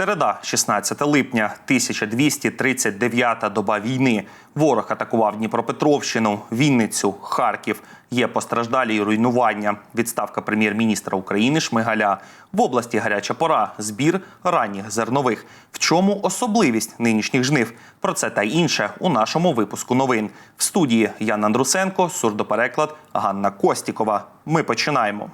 Середа, 16 липня, 1239-та доба війни. Ворог атакував Дніпропетровщину, Вінницю, Харків. Є постраждалі й руйнування. Відставка прем'єр-міністра України Шмигаля. В області гаряча пора. Збір ранніх зернових. В чому особливість нинішніх жнив? Про це та інше у нашому випуску новин. В студії Ян Андрусенко, сурдопереклад Ганна Костікова. Ми починаємо.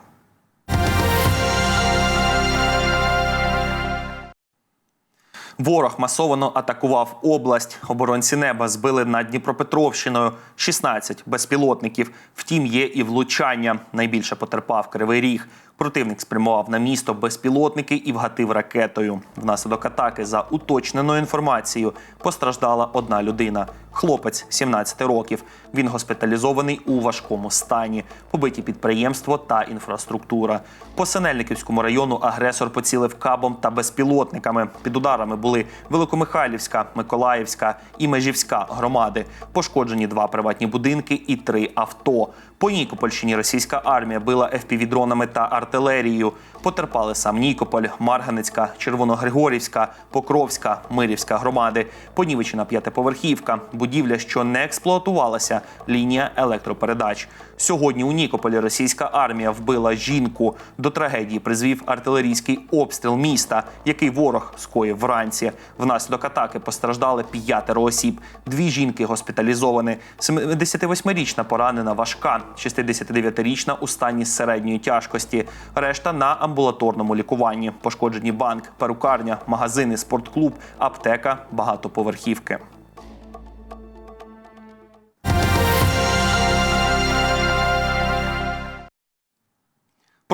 Ворог масово атакував область. Оборонці неба збили над Дніпропетровщиною 16 безпілотників. Втім, є і влучання. Найбільше потерпав Кривий Ріг. Противник спрямував на місто безпілотники і вгатив ракетою. Внаслідок атаки за уточненою інформацією постраждала одна людина. Хлопець 17 років. Він госпіталізований у важкому стані. Побиті підприємство та інфраструктура. По Синельниківському району агресор поцілив кабом та безпілотниками. Під ударами були Великомихайлівська, Миколаївська і Межівська громади. Пошкоджені два приватні будинки і три авто. По Нікопольщині російська армія била FPV-дронами та артилерією. Потерпали сам Нікополь, Марганецька, Червоногригорівська, Покровська, Мирівська громади. Понівечена п'ятиповерхівка, будівля, що не експлуатувалася, лінія електропередач. Сьогодні у Нікополі російська армія вбила жінку. До трагедії призвів артилерійський обстріл міста, який ворог скоїв вранці. Внаслідок атаки постраждали п'ятеро осіб. Дві жінки госпіталізовані. 78-річна поранена важка, 69-річна у стані середньої тяжкості. Решта на амбулаторному лікуванні. Пошкоджені банк, перукарня, магазини, спортклуб, аптека, багатоповерхівки.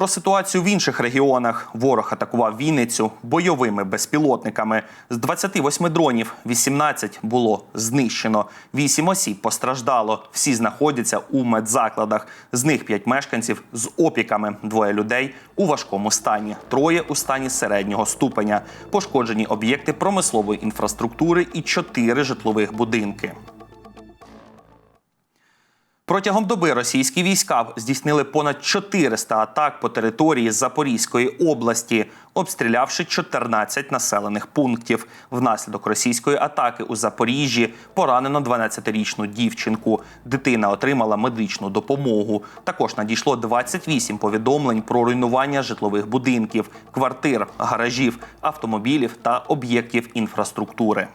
Про ситуацію в інших регіонах ворог атакував Вінницю бойовими безпілотниками. З 28 дронів 18 було знищено. 8 осіб постраждало. Всі знаходяться у медзакладах. З них 5 мешканців з опіками. Двоє людей у важкому стані. Троє у стані середнього ступеня. Пошкоджені об'єкти промислової інфраструктури і 4 житлових будинки. Протягом доби російські війська здійснили понад 400 атак по території Запорізької області, обстрілявши 14 населених пунктів. Внаслідок російської атаки у Запоріжжі поранено 12-річну дівчинку. Дитина отримала медичну допомогу. Також надійшло 28 повідомлень про руйнування житлових будинків, квартир, гаражів, автомобілів та об'єктів інфраструктури.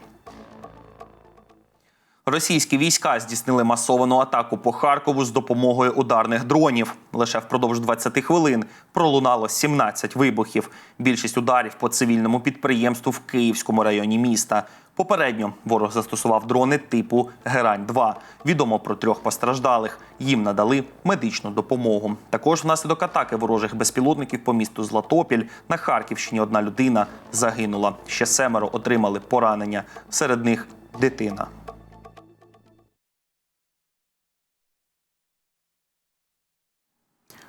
Російські війська здійснили масовану атаку по Харкову з допомогою ударних дронів. Лише впродовж 20 хвилин пролунало 17 вибухів. Більшість ударів по цивільному підприємству в Київському районі міста. Попередньо ворог застосував дрони типу Герань-2. Відомо про трьох постраждалих. Їм надали медичну допомогу. Також внаслідок атаки ворожих безпілотників по місту Златопіль на Харківщині одна людина загинула. Ще семеро отримали поранення. Серед них дитина.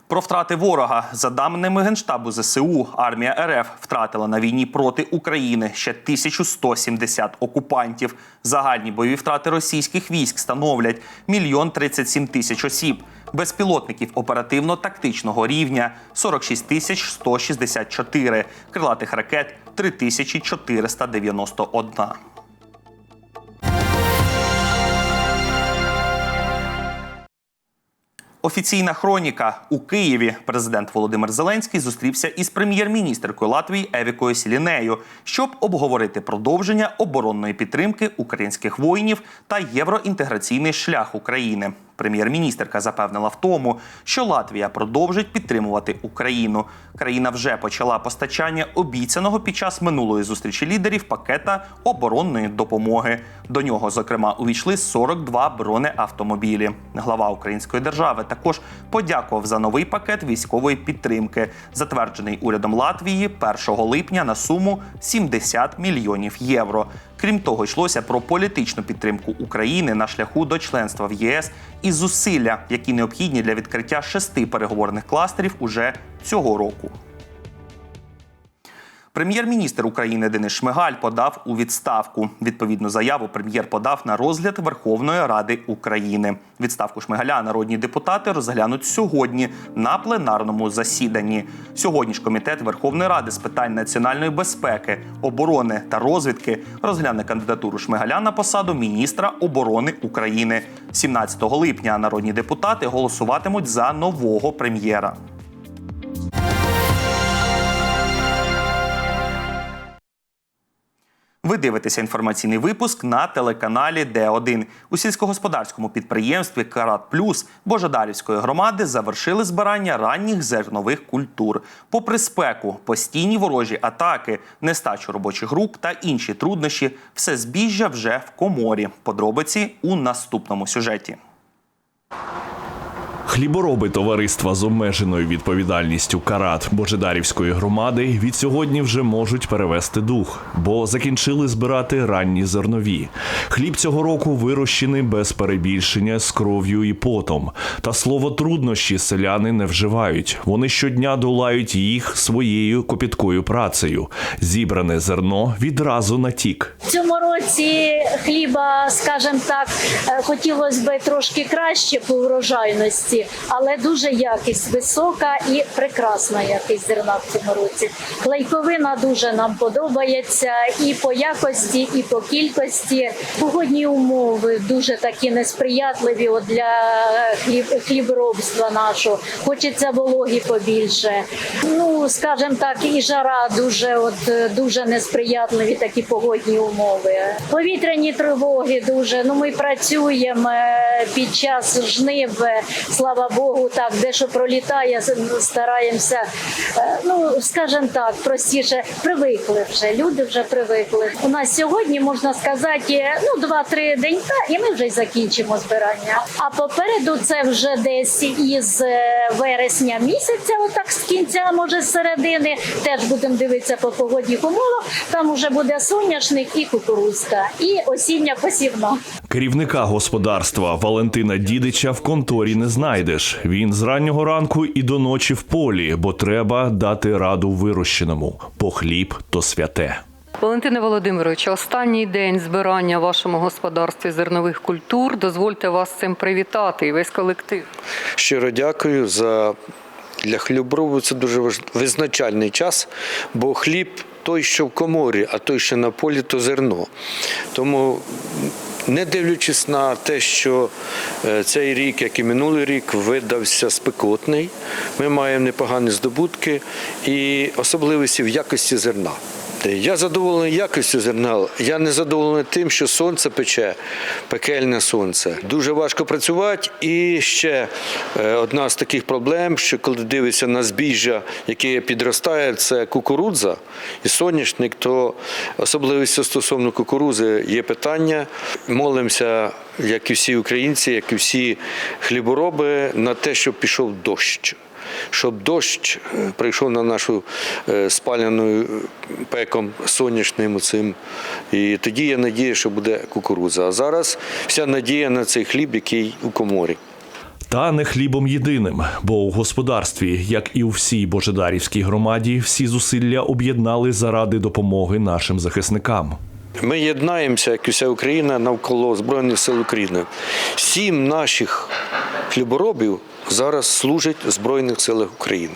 Про втрати ворога за даними генштабу ЗСУ, армія РФ втратила на війні проти України ще 1170 окупантів. Загальні бойові втрати російських військ становлять мільйон 37 тисяч осіб. Безпілотників оперативно-тактичного рівня 46 тисяч 164, крилатих ракет 3491. Офіційна хроніка у Києві. Президент Володимир Зеленський зустрівся із прем'єр-міністркою Латвії Евікою Сілінею, щоб обговорити продовження оборонної підтримки українських воїнів та євроінтеграційний шлях України. Прем'єр-міністрка запевнила в тому, що Латвія продовжить підтримувати Україну. Країна вже почала постачання обіцяного під час минулої зустрічі лідерів пакета оборонної допомоги. До нього, зокрема, увійшли 42 бронеавтомобілі. Глава Української держави також подякував за новий пакет військової підтримки, затверджений урядом Латвії 1 липня на суму 70 мільйонів євро. Крім того, йшлося про політичну підтримку України на шляху до членства в ЄС і зусилля, які необхідні для відкриття шести переговорних кластерів уже цього року. Прем'єр-міністр України Денис Шмигаль подав у відставку. Відповідну заяву прем'єр подав на розгляд Верховної Ради України. Відставку Шмигаля народні депутати розглянуть сьогодні на пленарному засіданні. Сьогодні ж комітет Верховної Ради з питань національної безпеки, оборони та розвідки розгляне кандидатуру Шмигаля на посаду міністра оборони України. 17 липня народні депутати голосуватимуть за нового прем'єра. Ви дивитеся інформаційний випуск на телеканалі Д1. У сільськогосподарському підприємстві Карат Плюс Божедарівської громади завершили збирання ранніх зернових культур. Попри спеку, постійні ворожі атаки, нестачу робочих рук та інші труднощі, все збіжжя вже в коморі. Подробиці у наступному сюжеті. Хлібороби товариства з обмеженою відповідальністю Карат Божедарівської громади від сьогодні вже можуть перевести дух, бо закінчили збирати ранні зернові. Хліб цього року вирощений без перебільшення з кров'ю і потом. Та слово труднощі селяни не вживають. Вони щодня долають їх своєю копіткою працею. Зібране зерно відразу натік. Цьому році хліба, скажімо так, е, хотілося б трошки краще по врожайності, але дуже якість висока і прекрасна якість зерна в цьому році. Клейковина дуже нам подобається і по якості, і по кількості. Погодні умови дуже такі несприятливі для хліб, хліборобства нашого. Хочеться вологі побільше. Ну, скажімо так, і жара дуже, от дуже несприятливі такі погодні умови. Повітряні тривоги дуже. Ну ми працюємо е, під час жнив. Слава Богу, так дещо пролітає. Стараємося. е, Ну скажімо так, простіше привикли вже. Люди вже привикли. У нас сьогодні можна сказати, е, ну два-три денька, і ми вже й закінчимо збирання. А попереду це вже десь із е, вересня місяця, отак з кінця, може з середини. Теж будемо дивитися по погодних умовах. Там вже буде соняшник і кукурузка, і осіння посівна. Керівника господарства Валентина Дідича в конторі не знайдеш. Він з раннього ранку і до ночі в полі, бо треба дати раду вирощеному, бо хліб то святе. Валентине Володимировичу, останній день збирання в вашому господарстві зернових культур. Дозвольте вас цим привітати і весь колектив. Щиро дякую за для хліборобу це дуже визначальний час, бо хліб той, що в коморі, а той, що на полі, то зерно. Тому, не дивлячись на те, що е, цей рік, як і минулий рік, видався спекотний, ми маємо непогані здобутки і особливості в якості зерна. Я задоволений якістю зерна. Я не задоволений тим, що сонце пече, пекельне сонце. Дуже важко працювати. І ще е, одна з таких проблем, що коли дивишся на збіжжя, яке підростає, це кукурудза і соняшник, то особливістю стосовно кукурудзи є питання. Молимося, як і всі українці, як і всі хлібороби, на те, щоб пішов дощ щоб дощ е, прийшов на нашу е, спаляну е, пеком сонячним цим. І тоді є надія, що буде кукурудза. А зараз вся надія на цей хліб, який у коморі. Та не хлібом єдиним, бо у господарстві, як і у всій Божедарівській громаді, всі зусилля об'єднали заради допомоги нашим захисникам. Ми єднаємося, як і вся Україна, навколо Збройних сил України. Сім наших хліборобів зараз служать в Збройних силах України.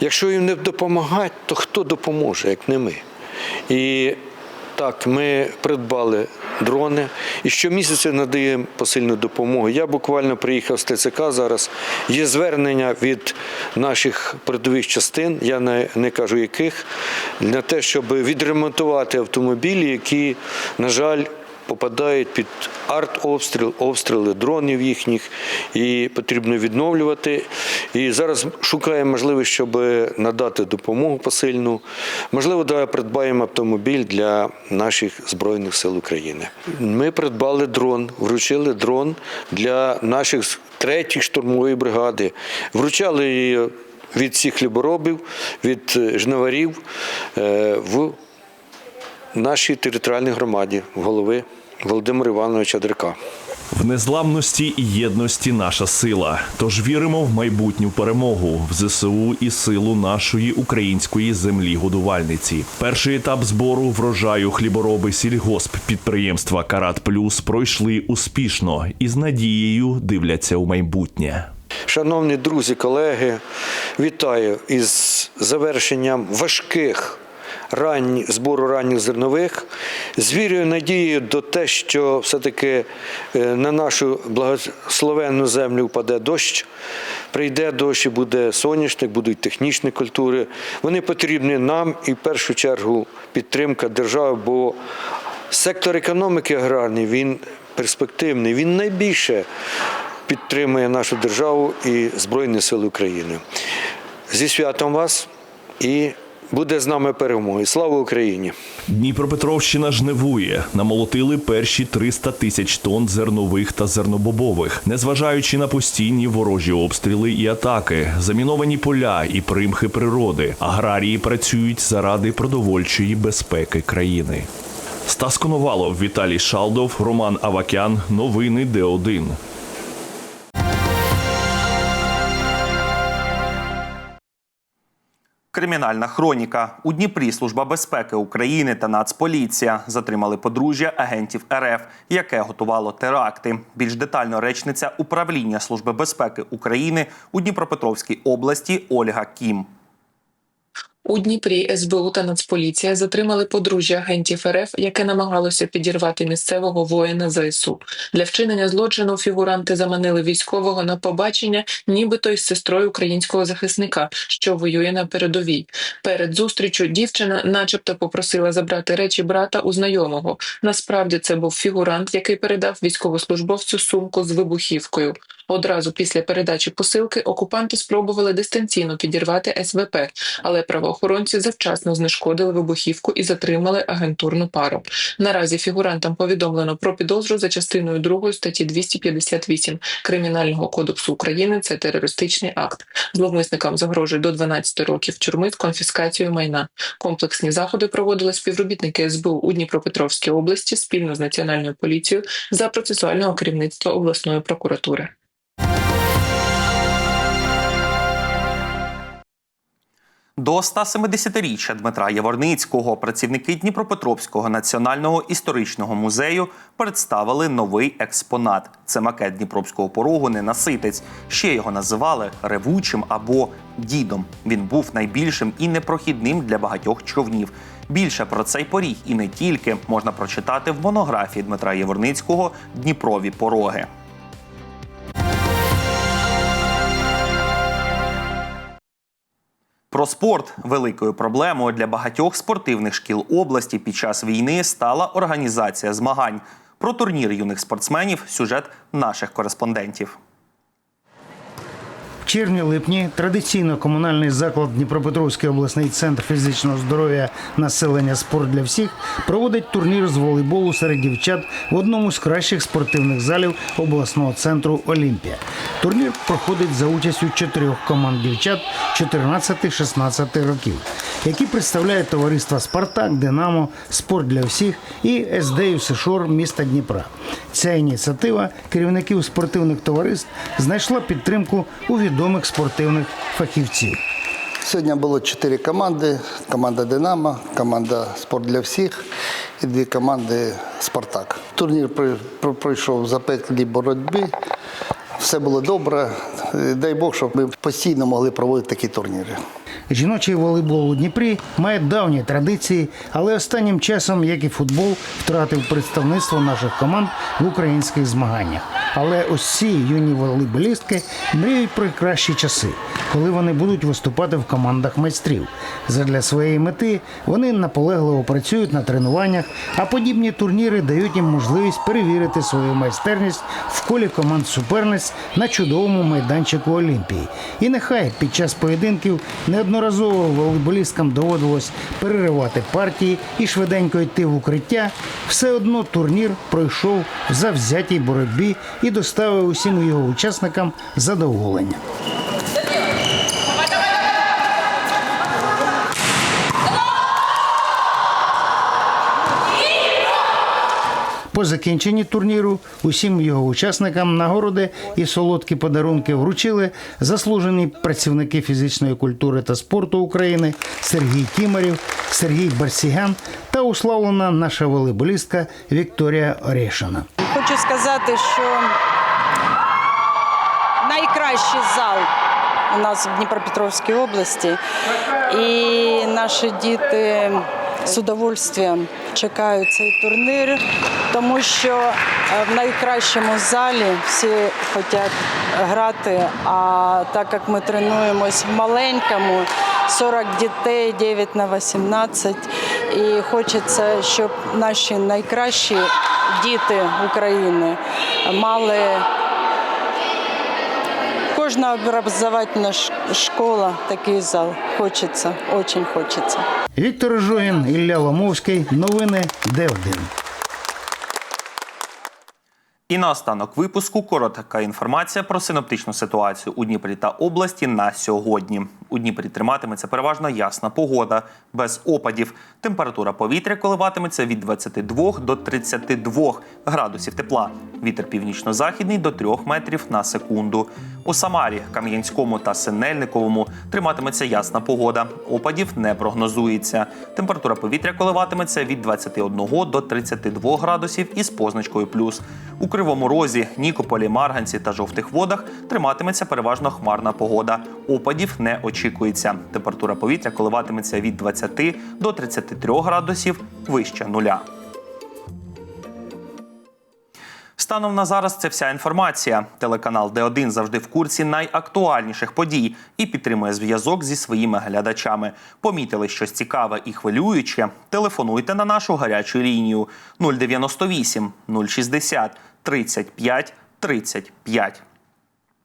Якщо їм не допомагати, то хто допоможе, як не ми? І так, ми придбали дрони і щомісяця надаємо посильну допомогу. Я буквально приїхав з ТЦК зараз. Є звернення від наших передових частин, я не, не кажу яких, на те, щоб відремонтувати автомобілі, які, на жаль, попадають під артобстріл, обстріли дронів їхніх, і потрібно відновлювати. І зараз шукаємо можливість, щоб надати допомогу посильну. Можливо, давай придбаємо автомобіль для наших Збройних сил України. Ми придбали дрон, вручили дрон для наших третіх штурмової бригади. Вручали її від всіх хліборобів, від е, жниварів е, в нашій територіальній громаді, в голови Володимира Івановича Дрика. В незламності і єдності наша сила. Тож віримо в майбутню перемогу в ЗСУ і силу нашої української землі годувальниці. Перший етап збору врожаю хлібороби сільгосп підприємства Карат Плюс пройшли успішно і з надією дивляться у майбутнє. Шановні друзі, колеги, вітаю із завершенням важких ранні, збору ранніх зернових. З вірою надією до те, що все-таки е, на нашу благословенну землю впаде дощ. Прийде дощ і буде соняшник, будуть технічні культури. Вони потрібні нам і в першу чергу підтримка держави, бо сектор економіки аграрний він перспективний, він найбільше підтримує нашу державу і Збройні Сили України. Зі святом вас і буде з нами перемоги. Слава Україні! Дніпропетровщина жнивує. Намолотили перші 300 тисяч тонн зернових та зернобобових, незважаючи на постійні ворожі обстріли і атаки, заміновані поля і примхи природи. Аграрії працюють заради продовольчої безпеки країни. Стас Коновалов, Віталій Шалдов, Роман Авакян. Новини Д1. Кримінальна хроніка у Дніпрі Служба безпеки України та Нацполіція затримали подружжя агентів РФ, яке готувало теракти. Більш детально речниця управління Служби безпеки України у Дніпропетровській області Ольга Кім. У Дніпрі СБУ та Нацполіція затримали подружжя агентів РФ, яке намагалося підірвати місцевого воїна ЗСУ. Для вчинення злочину фігуранти заманили військового на побачення, нібито із сестрою українського захисника, що воює на передовій. Перед зустрічю дівчина, начебто, попросила забрати речі брата у знайомого. Насправді це був фігурант, який передав військовослужбовцю сумку з вибухівкою. Одразу після передачі посилки окупанти спробували дистанційно підірвати СВП, але правоохоронці завчасно знешкодили вибухівку і затримали агентурну пару. Наразі фігурантам повідомлено про підозру за частиною 2 статті 258 Кримінального кодексу України. Це терористичний акт. Зловмисникам загрожує до 12 років тюрми з конфіскацією майна. Комплексні заходи проводили співробітники СБУ у Дніпропетровській області спільно з національною поліцією за процесуального керівництва обласної прокуратури. До 170-річчя Дмитра Яворницького працівники Дніпропетровського національного історичного музею представили новий експонат. Це макет Дніпровського порогу Ненаситець. Ще його називали ревучим або дідом. Він був найбільшим і непрохідним для багатьох човнів. Більше про цей поріг і не тільки можна прочитати в монографії Дмитра Яворницького Дніпрові пороги. Про спорт великою проблемою для багатьох спортивних шкіл області під час війни стала організація змагань. Про турнір юних спортсменів сюжет наших кореспондентів. Червні-липні традиційно комунальний заклад Дніпропетровський обласний центр фізичного здоров'я населення спорт для всіх проводить турнір з волейболу серед дівчат в одному з кращих спортивних залів обласного центру Олімпія. Турнір проходить за участю чотирьох команд дівчат 14-16 років, які представляють товариства Спартак, Динамо, Спорт для всіх і СД Сешор міста Дніпра. Ця ініціатива керівників спортивних товариств знайшла підтримку у відомих спортивних фахівців. Сьогодні було чотири команди: команда Динамо, команда Спорт для всіх і дві команди Спартак. Турнір пройшов в боротьби. боротьбі. Все було добре. Дай Бог, щоб ми постійно могли проводити такі турніри. Жіночий волейбол у Дніпрі має давні традиції, але останнім часом, як і футбол, втратив представництво наших команд в українських змаганнях. Але ці юні волейболістки мріють про кращі часи, коли вони будуть виступати в командах майстрів. Задля своєї мети вони наполегливо працюють на тренуваннях, а подібні турніри дають їм можливість перевірити свою майстерність в колі команд суперниць на чудовому майданчику Олімпії. І нехай під час поєдинків неодноразово волейболісткам доводилось переривати партії і швиденько йти в укриття, все одно турнір пройшов в завзятій боротьбі і доставив усім його учасникам задоволення. По закінченні турніру усім його учасникам нагороди і солодкі подарунки вручили заслужені працівники фізичної культури та спорту України Сергій Тімарів, Сергій Барсігян та уславлена наша волейболістка Вікторія Орешина. Хочу сказати, що найкращий зал у нас в Дніпропетровській області, і наші діти з удовольствием чекають цей турнір, тому що е, в найкращому залі всі хочуть грати. А так як ми тренуємось в маленькому, 40 дітей, 9 на 18, і хочеться, щоб наші найкращі діти України мали кожна образовательна школа, такий зал. Хочеться, дуже хочеться. Віктор Жогін, Ілля Ломовський. Новини Д1. І наостанок випуску коротка інформація про синоптичну ситуацію у Дніпрі та області на сьогодні. У Дніпрі триматиметься переважно ясна погода, без опадів. Температура повітря коливатиметься від 22 до 32 градусів тепла. Вітер північно-західний до 3 метрів на секунду. У Самарі, Кам'янському та Синельниковому триматиметься ясна погода. Опадів не прогнозується. Температура повітря коливатиметься від 21 до 32 градусів із позначкою плюс. У Кривому Розі, Нікополі, Марганці та жовтих водах триматиметься переважно хмарна погода. Опадів не очікується. Температура повітря коливатиметься від 20 до 33 градусів вище нуля. Станом на зараз це вся інформація. Телеканал Д1 завжди в курсі найактуальніших подій і підтримує зв'язок зі своїми глядачами. Помітили щось цікаве і хвилююче? Телефонуйте на нашу гарячу лінію 098 060 35 35.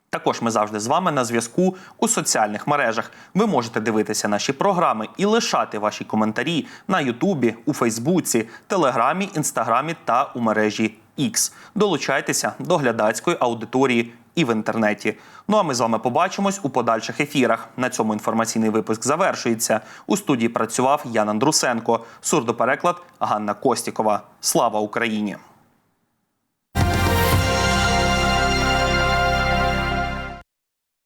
Також ми завжди з вами на зв'язку у соціальних мережах. Ви можете дивитися наші програми і лишати ваші коментарі на Ютубі, у Фейсбуці, Телеграмі, Інстаграмі та у мережі X. Долучайтеся до глядацької аудиторії і в інтернеті. Ну а ми з вами побачимось у подальших ефірах. На цьому інформаційний випуск завершується. У студії працював Ян Андрусенко, сурдопереклад Ганна Костікова. Слава Україні!